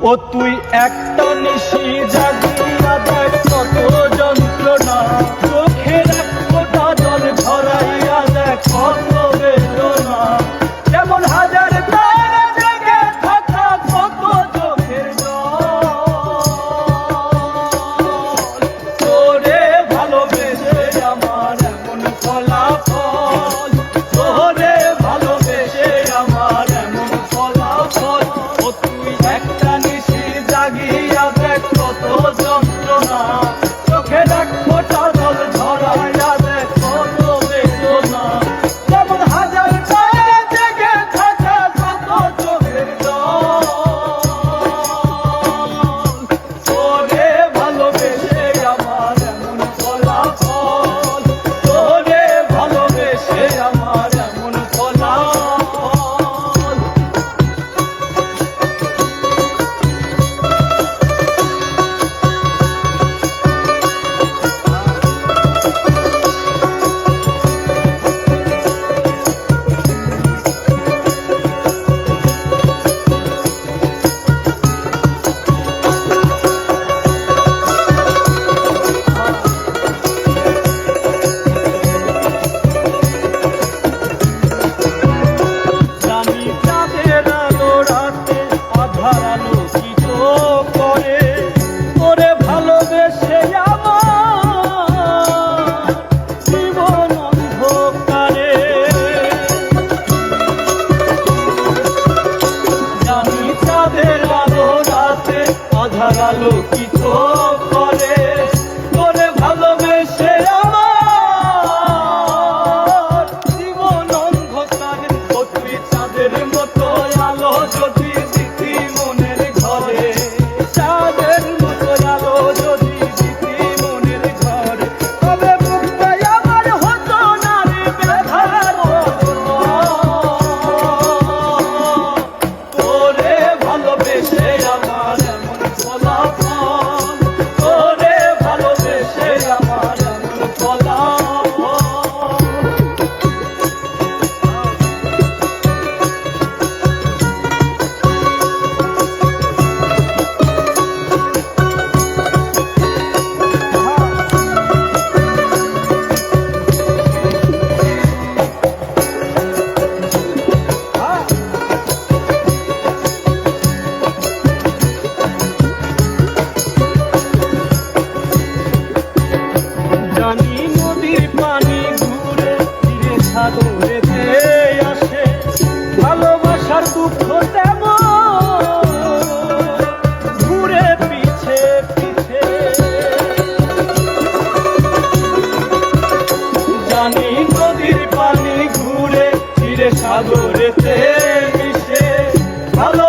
ও তুই একটা নিশি জাগিয়া দেখ কত Thank you. পানি ঘুরে ফিরে সাগরেতে মিশে। ভালো